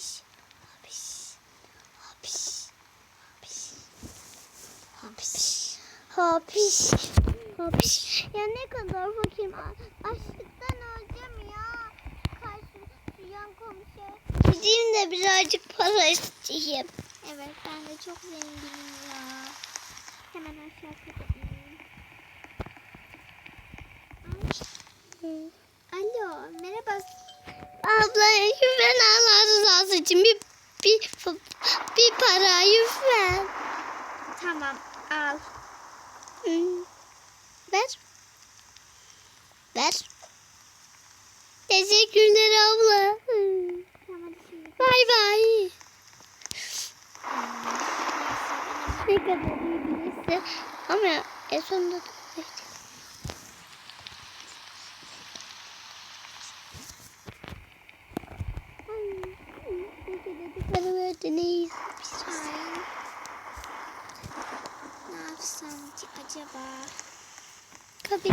Hapiş. Hapiş. Hapiş. Hapiş. Hapiş. Hapiş. Hapiş. Ya ne kadar. A- Açlıktan öleceğim ya. Karşı duyan komşu. Gideyim de birazcık para isteyeyim. Evet ben de çok zenginim ya. Hemen aşağı. Ay. Alo merhaba. Abla lütfen Allah rızası için bir, bir, bir para lütfen. Tamam al. Hmm. Ver. Ver. Teşekkürler abla. Hmm. Bay bay. Ne kadar iyi birisi. Ama en sonunda da Ay, ne kadar para verdiniz. Ne ki acaba? Kapı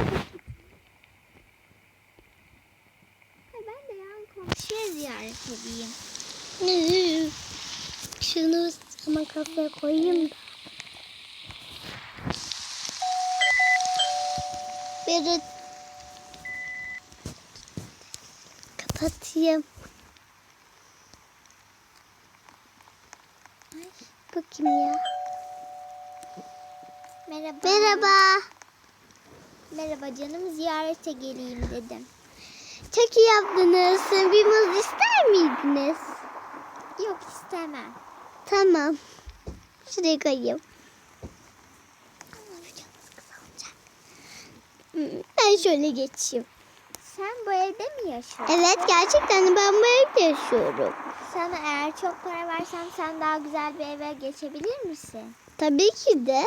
Ben de yan komşuya ziyaret edeyim. Şunu sama kafaya koyayım da. Bir kapatayım. Ay, bu kim ya? Merhaba. Merhaba. Merhaba canım ziyarete geleyim dedim. Çok iyi yaptınız. Bir muz ister miydiniz? Yok istemem. Tamam. Şuraya koyayım. Ben şöyle geçeyim. Sen bu evde mi yaşıyorsun? Evet gerçekten ben bu evde yaşıyorum. Sana eğer çok para versem sen daha güzel bir eve geçebilir misin? Tabii ki de.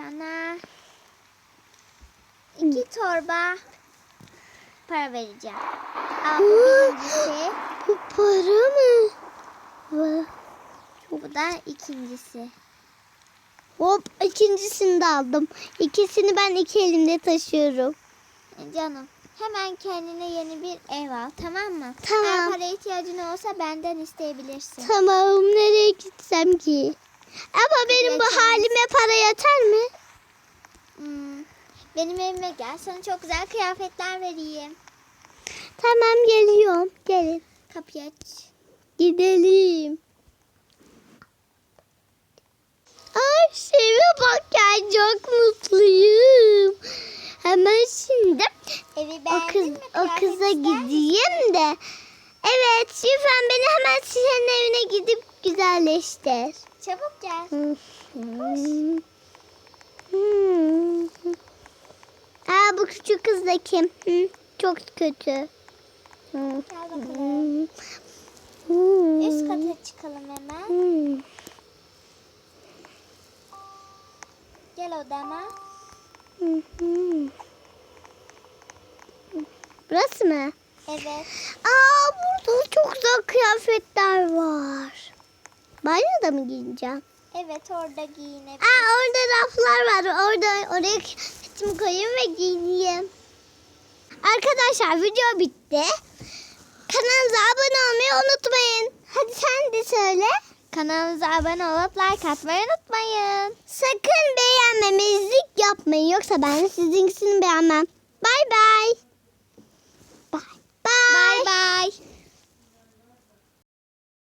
Sana iki torba para vereceğim. Al bu birincisi. Bu para mı? Bu da ikincisi. Hop ikincisini de aldım. İkisini ben iki elimde taşıyorum. Canım hemen kendine yeni bir ev al tamam mı? Tamam. Eğer para ihtiyacın olsa benden isteyebilirsin. Tamam nereye gitsem ki? Ama benim bu halime para yeter mi? Hmm, benim evime gel sana çok güzel kıyafetler vereyim. Tamam geliyorum. Gelin. Kapıyı aç. Gidelim. Ay şeve bak ya çok mutluyum. Hemen şimdi Evi o, kız, mi? o Kıyafet kıza ister gideyim de. Evet lütfen beni hemen senin evine gidip güzelleştir. Çabuk gel. Hmm. Aa bu küçük kız da kim? Hı, çok kötü. Gel bakalım. Üst kata çıkalım hemen. Gel odama. Burası mı? Evet. Aa burada çok güzel kıyafetler var banyoda mı giyineceğim? Evet orada giyinebilirim. Aa orada raflar var. Orada oraya kıyafetimi koyayım ve giyineyim. Arkadaşlar video bitti. Kanalımıza abone olmayı unutmayın. Hadi sen de söyle. Kanalımıza abone olup like atmayı unutmayın. Sakın beğenmemizlik yapmayın. Yoksa ben sizinkisini beğenmem. Bay bay. Bay bay. Bay bay.